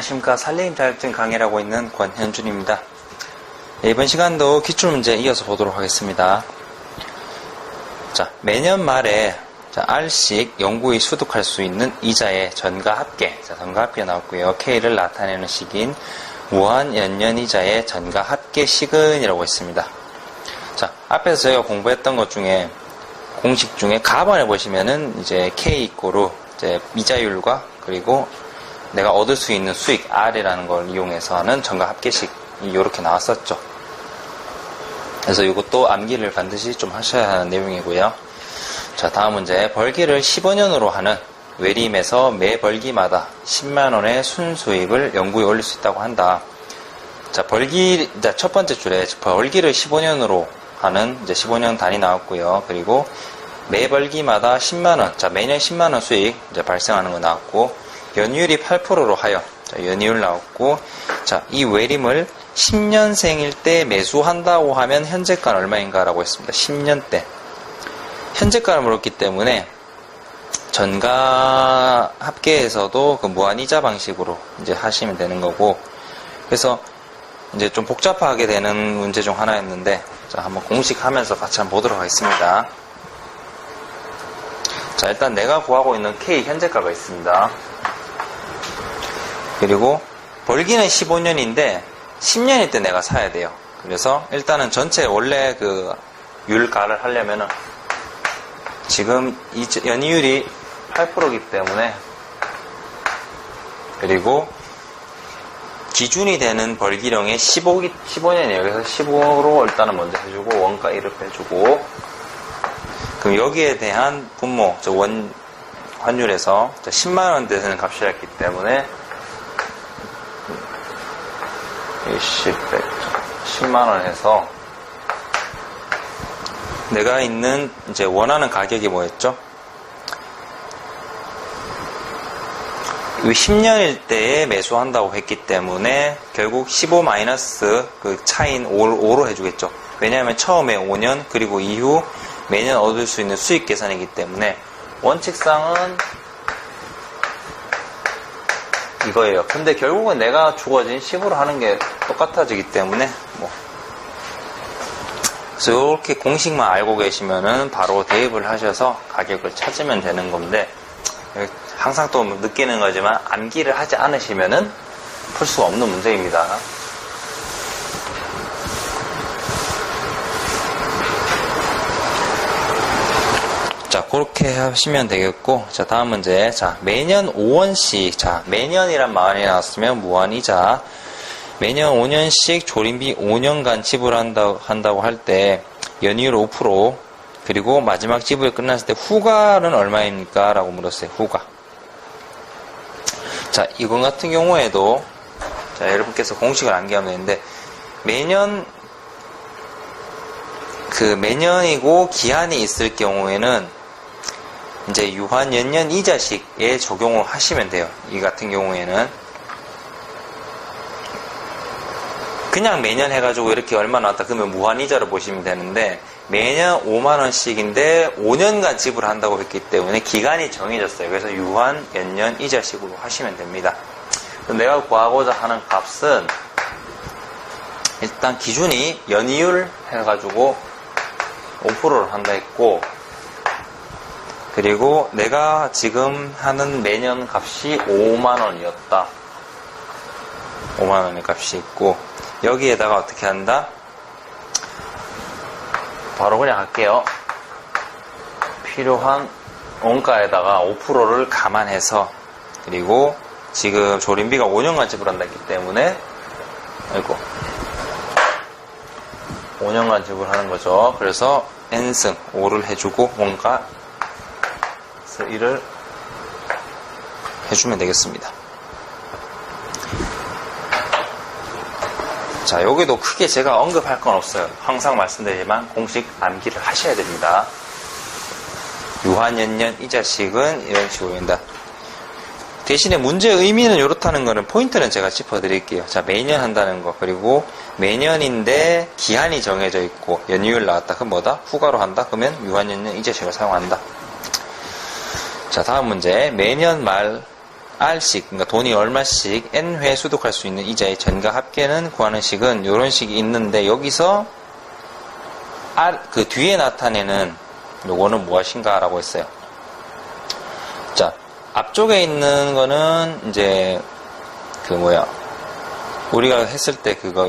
안녕하십니까 산림 자격증 강의를 하고 있는 권현준입니다. 네, 이번 시간도 기출문제 이어서 보도록 하겠습니다. 자, 매년 말에 자, R씩 영구히 수득할 수 있는 이자의 전가 합계. 자, 전가 합계 나왔고요. K를 나타내는 식인 무한 연년 이자의 전가 합계 식은이라고 했습니다. 자, 앞에서 저희가 공부했던 것 중에 공식 중에 가번에 보시면은 이제 K 이꼬로 이제 이자율과 그리고 내가 얻을 수 있는 수익 R이라는 걸 이용해서 하는 전가 합계식 이렇게 나왔었죠. 그래서 이것도 암기를 반드시 좀 하셔야 하는 내용이고요. 자, 다음 문제. 벌기를 15년으로 하는 외림에서 매 벌기마다 10만 원의 순수익을 영구히 올릴 수 있다고 한다. 자, 벌기, 자, 첫 번째 줄에 벌기를 15년으로 하는 이제 15년 단위 나왔고요. 그리고 매 벌기마다 10만 원, 자, 매년 10만 원 수익 이제 발생하는 거 나왔고, 연이율이 8%로 하여, 자, 연이율 나왔고, 자, 이 외림을 10년생일 때 매수한다고 하면 현재가는 얼마인가라고 했습니다. 10년 때. 현재가를 물었기 때문에 전가 합계에서도 그 무한이자 방식으로 이제 하시면 되는 거고 그래서 이제 좀 복잡하게 되는 문제 중 하나였는데 자 한번 공식 하면서 같이 한번 보도록 하겠습니다. 자 일단 내가 구하고 있는 K 현재가가 있습니다. 그리고 벌기는 15년인데 10년일 때 내가 사야 돼요. 그래서 일단은 전체 원래 그 율가를 하려면은 지금 이 연이율이 8%이기 때문에 그리고 기준이 되는 벌기령의 15, 15년이에요. 그래서 15로 일단은 먼저 해주고 원가 1을 빼주고 그럼 여기에 대한 분모, 원 환율에서 10만 원 되는 값이었기 때문에 20, 100, 10만원 해서 내가 있는 이제 원하는 가격이 뭐였죠? 이 10년일 때에 매수한다고 했기 때문에 결국 15 마이너스 그 차인 5, 로 해주겠죠. 왜냐하면 처음에 5년 그리고 이후 매년 얻을 수 있는 수익 계산이기 때문에 원칙상은 이거예요. 근데 결국은 내가 주어진 10으로 하는 게 똑같아지기 때문에 뭐 그래서 이렇게 공식만 알고 계시면은 바로 대입을 하셔서 가격을 찾으면 되는 건데 항상 또 느끼는 거지만 암기를 하지 않으시면은 풀 수가 없는 문제입니다. 자, 그렇게 하시면 되겠고, 자, 다음 문제. 자, 매년 5원씩, 자, 매년이란 말이 나왔으면 무한이자, 매년 5년씩 조림비 5년간 지불한다, 한다고 할 때, 연이율 5%, 그리고 마지막 지불이 끝났을 때 후가는 얼마입니까? 라고 물었어요, 후가. 자, 이건 같은 경우에도, 자, 여러분께서 공식을 암기하면 되는데, 매년, 그 매년이고 기한이 있을 경우에는 이제 유한 연년 이 자식에 적용을 하시면 돼요. 이 같은 경우에는 그냥 매년 해가지고 이렇게 얼마 나왔다 그러면 무한 이자로 보시면 되는데 매년 5만 원씩인데 5년간 지불한다고 했기 때문에 기간이 정해졌어요. 그래서 유한 연년 이자식으로 하시면 됩니다. 내가 구하고자 하는 값은 일단 기준이 연이율 해가지고 5%를 한다 했고 그리고 내가 지금 하는 매년 값이 5만 원이었다. 5만 원의 값이 있고, 여기에다가 어떻게 한다? 바로 그냥 할게요. 필요한 원가에다가 5%를 감안해서, 그리고 지금 조림비가 5년간 지불한다 했기 때문에, 아이고, 5년간 지불하는 거죠. 그래서 n승 5를 해주고 원가 1을 해주면 되겠습니다. 자, 여기도 크게 제가 언급할 건 없어요. 항상 말씀드리지만 공식 암기를 하셔야 됩니다. 유한연년 이 자식은 이런 식으로 된다. 대신에 문제의 의미는 이렇다는 거는 포인트는 제가 짚어드릴게요. 자, 매년 한다는 거. 그리고 매년인데 기한이 정해져 있고 연이율 나왔다. 그럼 뭐다? 후가로 한다? 그러면 유한연년 이 자식을 사용한다. 자, 다음 문제. 매년 말 R씩, 그러니까 돈이 얼마씩 N회 소득할 수 있는 이자의 전가 합계는 구하는 식은 이런 식이 있는데 여기서 R, 그 뒤에 나타내는 요거는 무엇인가 라고 했어요. 자, 앞쪽에 있는 거는 이제 그 뭐야 우리가 했을 때 그거